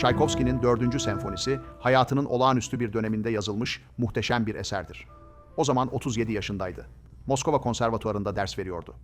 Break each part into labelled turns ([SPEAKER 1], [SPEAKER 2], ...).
[SPEAKER 1] Tchaikovsky'nin 4. senfonisi hayatının olağanüstü bir döneminde yazılmış muhteşem bir eserdir. O zaman 37 yaşındaydı. Moskova Konservatuvarı'nda ders veriyordu.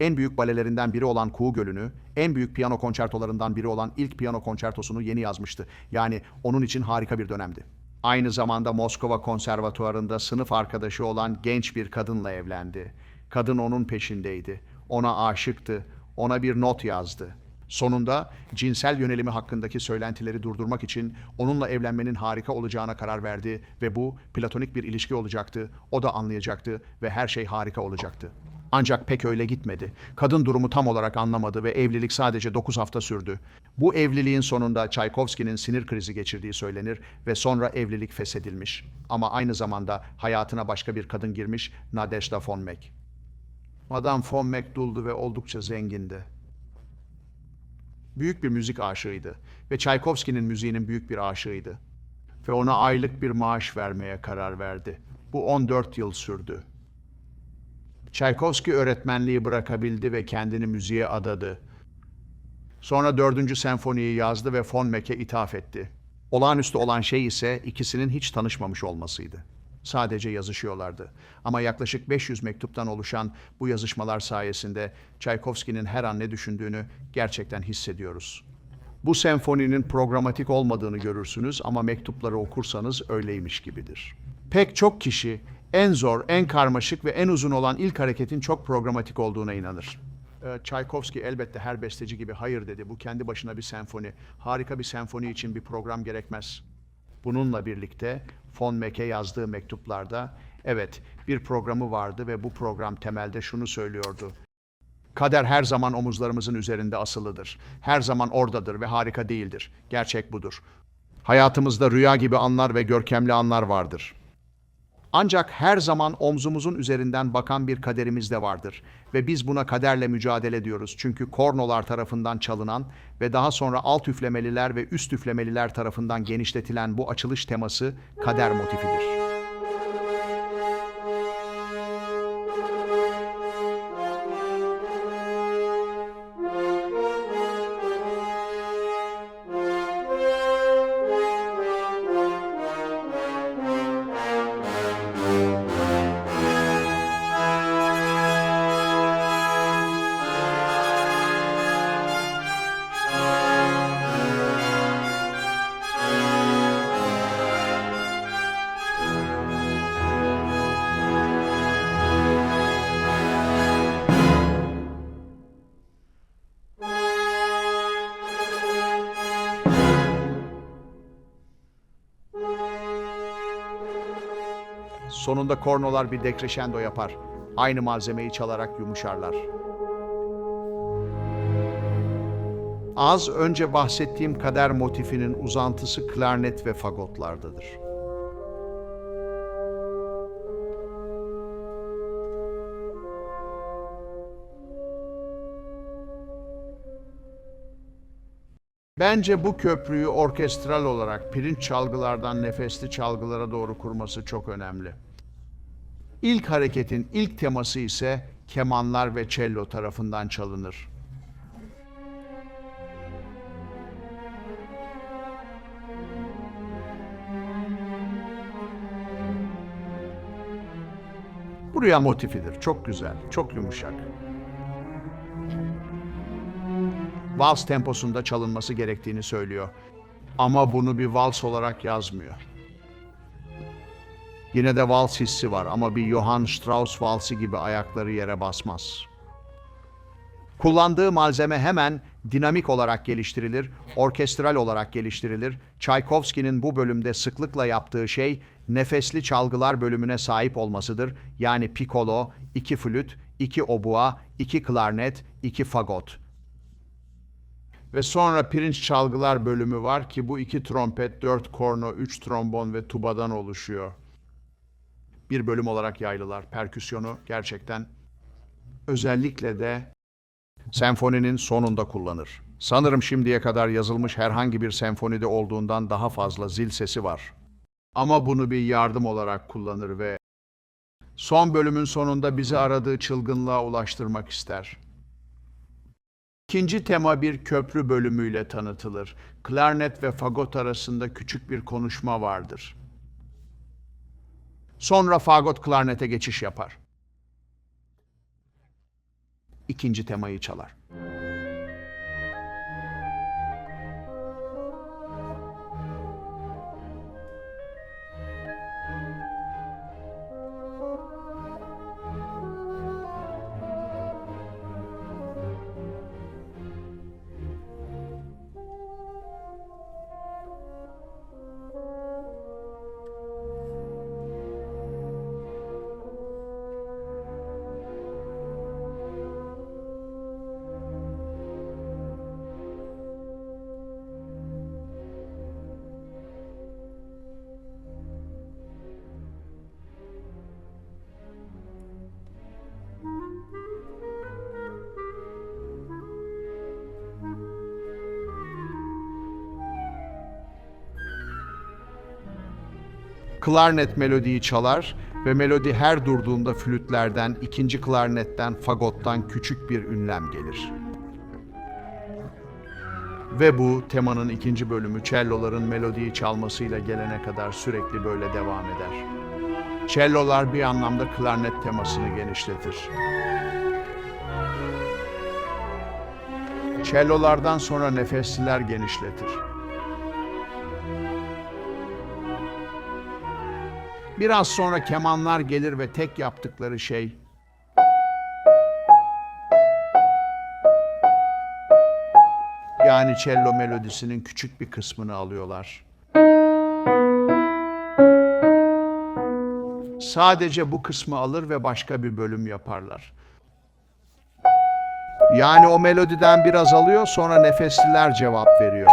[SPEAKER 1] En büyük balelerinden biri olan Kuğu Gölü'nü, en büyük piyano konçertolarından biri olan ilk piyano konçertosunu yeni yazmıştı. Yani onun için harika bir dönemdi. Aynı zamanda Moskova Konservatuvarı'nda sınıf arkadaşı olan genç bir kadınla evlendi. Kadın onun peşindeydi. Ona aşıktı. Ona bir not yazdı. Sonunda cinsel yönelimi hakkındaki söylentileri durdurmak için onunla evlenmenin harika olacağına karar verdi ve bu platonik bir ilişki olacaktı. O da anlayacaktı ve her şey harika olacaktı. Ancak pek öyle gitmedi. Kadın durumu tam olarak anlamadı ve evlilik sadece 9 hafta sürdü. Bu evliliğin sonunda Tchaikovsky'nin sinir krizi geçirdiği söylenir ve sonra evlilik feshedilmiş. Ama aynı zamanda hayatına başka bir kadın girmiş, Nadezhda von Meck. Madame von Meck duldu ve oldukça zengindi. Büyük bir müzik aşığıydı ve Tchaikovsky'nin müziğinin büyük bir aşığıydı. Ve ona aylık bir maaş vermeye karar verdi. Bu 14 yıl sürdü. Tchaikovsky öğretmenliği bırakabildi ve kendini müziğe adadı. Sonra dördüncü senfoniyi yazdı ve von Meck'e ithaf etti. Olağanüstü olan şey ise ikisinin hiç tanışmamış olmasıydı. Sadece yazışıyorlardı. Ama yaklaşık 500 mektuptan oluşan bu yazışmalar sayesinde Tchaikovsky'nin her an ne düşündüğünü gerçekten hissediyoruz. Bu senfoninin programatik olmadığını görürsünüz ama mektupları okursanız öyleymiş gibidir. Pek çok kişi en zor, en karmaşık ve en uzun olan ilk hareketin çok programatik olduğuna inanır. Ee, Tchaikovsky elbette her besteci gibi hayır dedi. Bu kendi başına bir senfoni. Harika bir senfoni için bir program gerekmez. Bununla birlikte von Meck'e yazdığı mektuplarda evet bir programı vardı ve bu program temelde şunu söylüyordu. Kader her zaman omuzlarımızın üzerinde asılıdır. Her zaman oradadır ve harika değildir. Gerçek budur. Hayatımızda rüya gibi anlar ve görkemli anlar vardır. Ancak her zaman omzumuzun üzerinden bakan bir kaderimiz de vardır ve biz buna kaderle mücadele ediyoruz. Çünkü kornolar tarafından çalınan ve daha sonra alt üflemeliler ve üst üflemeliler tarafından genişletilen bu açılış teması kader motifidir. Sonunda kornolar bir dekreşendo yapar. Aynı malzemeyi çalarak yumuşarlar. Az önce bahsettiğim kader motifinin uzantısı klarnet ve fagotlardadır. Bence bu köprüyü orkestral olarak pirinç çalgılardan nefesli çalgılara doğru kurması çok önemli. İlk hareketin ilk teması ise kemanlar ve cello tarafından çalınır. Bu rüya motifidir. Çok güzel, çok yumuşak. Vals temposunda çalınması gerektiğini söylüyor. Ama bunu bir vals olarak yazmıyor. Yine de vals hissi var ama bir Johann Strauss valsi gibi ayakları yere basmaz. Kullandığı malzeme hemen dinamik olarak geliştirilir, orkestral olarak geliştirilir. Tchaikovsky'nin bu bölümde sıklıkla yaptığı şey nefesli çalgılar bölümüne sahip olmasıdır. Yani piccolo, iki flüt, iki obua, iki klarnet, iki fagot. Ve sonra pirinç çalgılar bölümü var ki bu iki trompet, dört korno, üç trombon ve tubadan oluşuyor. Bir bölüm olarak yaylılar. Perküsyonu gerçekten özellikle de senfoninin sonunda kullanır. Sanırım şimdiye kadar yazılmış herhangi bir senfonide olduğundan daha fazla zil sesi var. Ama bunu bir yardım olarak kullanır ve son bölümün sonunda bizi aradığı çılgınlığa ulaştırmak ister. İkinci tema bir köprü bölümüyle tanıtılır. Klarnet ve fagot arasında küçük bir konuşma vardır. Sonra fagot klarnete geçiş yapar. İkinci temayı çalar. Klarnet melodiyi çalar ve melodi her durduğunda flütlerden, ikinci klarnetten, fagottan küçük bir ünlem gelir. Ve bu temanın ikinci bölümü celloların melodiyi çalmasıyla gelene kadar sürekli böyle devam eder. Cellolar bir anlamda klarnet temasını genişletir. Cellolardan sonra nefesliler genişletir. Biraz sonra kemanlar gelir ve tek yaptıkları şey yani cello melodisinin küçük bir kısmını alıyorlar. Sadece bu kısmı alır ve başka bir bölüm yaparlar. Yani o melodiden biraz alıyor sonra nefesliler cevap veriyor.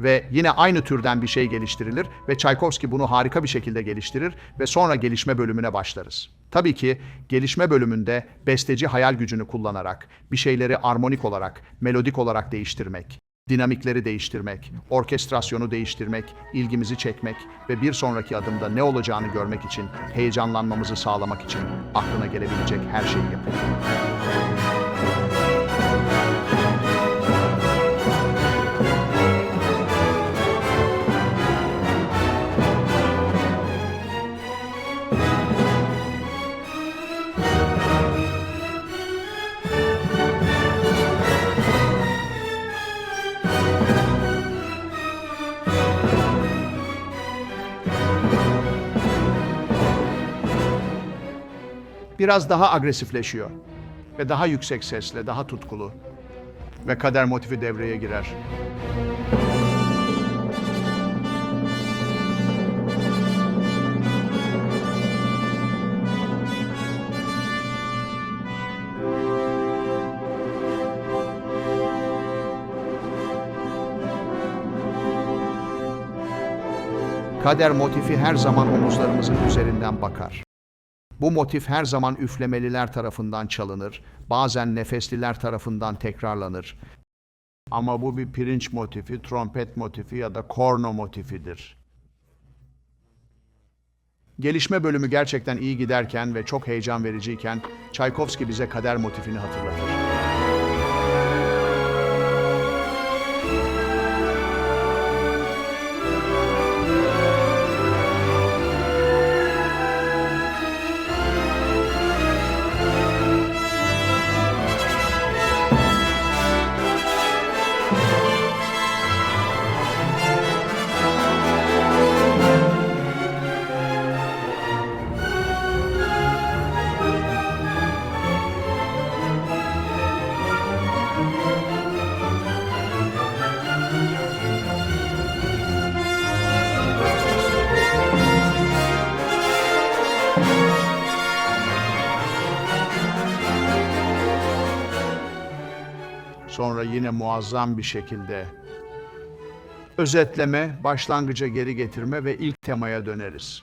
[SPEAKER 1] Ve yine aynı türden bir şey geliştirilir ve Tchaikovsky bunu harika bir şekilde geliştirir ve sonra gelişme bölümüne başlarız. Tabii ki gelişme bölümünde besteci hayal gücünü kullanarak bir şeyleri armonik olarak, melodik olarak değiştirmek, dinamikleri değiştirmek, orkestrasyonu değiştirmek, ilgimizi çekmek ve bir sonraki adımda ne olacağını görmek için, heyecanlanmamızı sağlamak için aklına gelebilecek her şeyi yapıyor. Biraz daha agresifleşiyor ve daha yüksek sesle, daha tutkulu ve kader motifi devreye girer. Kader motifi her zaman omuzlarımızın üzerinden bakar. Bu motif her zaman üflemeliler tarafından çalınır, bazen nefesliler tarafından tekrarlanır. Ama bu bir pirinç motifi, trompet motifi ya da korno motifidir. Gelişme bölümü gerçekten iyi giderken ve çok heyecan vericiyken Tchaikovsky bize kader motifini hatırlatır. Sonra yine muazzam bir şekilde Özetleme, başlangıca geri getirme ve ilk temaya döneriz.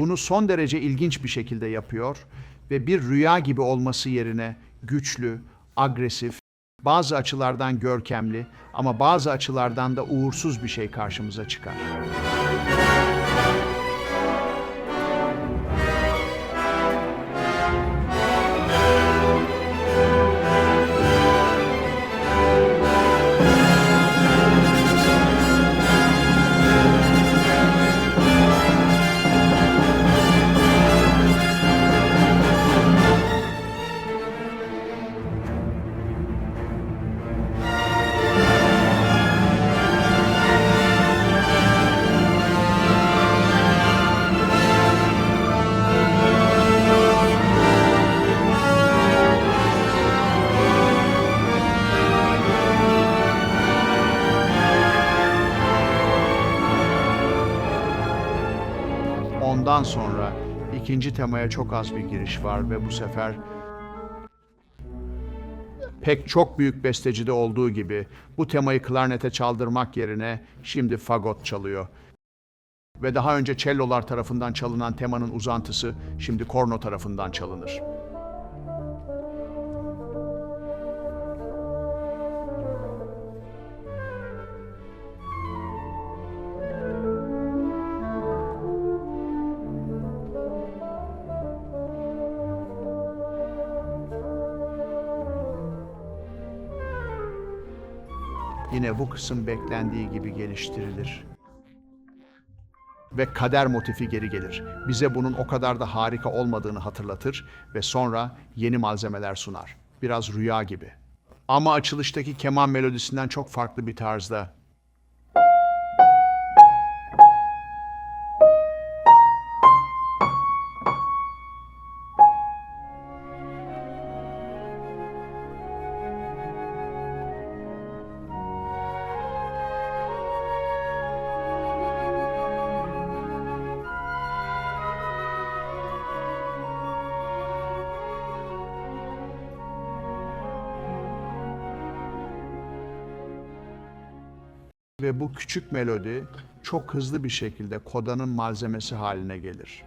[SPEAKER 1] Bunu son derece ilginç bir şekilde yapıyor ve bir rüya gibi olması yerine güçlü, agresif, bazı açılardan görkemli ama bazı açılardan da uğursuz bir şey karşımıza çıkar. İkinci temaya çok az bir giriş var ve bu sefer pek çok büyük bestecide olduğu gibi bu temayı klarnete çaldırmak yerine şimdi fagot çalıyor. Ve daha önce cellolar tarafından çalınan temanın uzantısı şimdi korno tarafından çalınır. Yine bu kısım beklendiği gibi geliştirilir. Ve kader motifi geri gelir. Bize bunun o kadar da harika olmadığını hatırlatır ve sonra yeni malzemeler sunar. Biraz rüya gibi. Ama açılıştaki keman melodisinden çok farklı bir tarzda. Ve bu küçük melodi çok hızlı bir şekilde kodanın malzemesi haline gelir.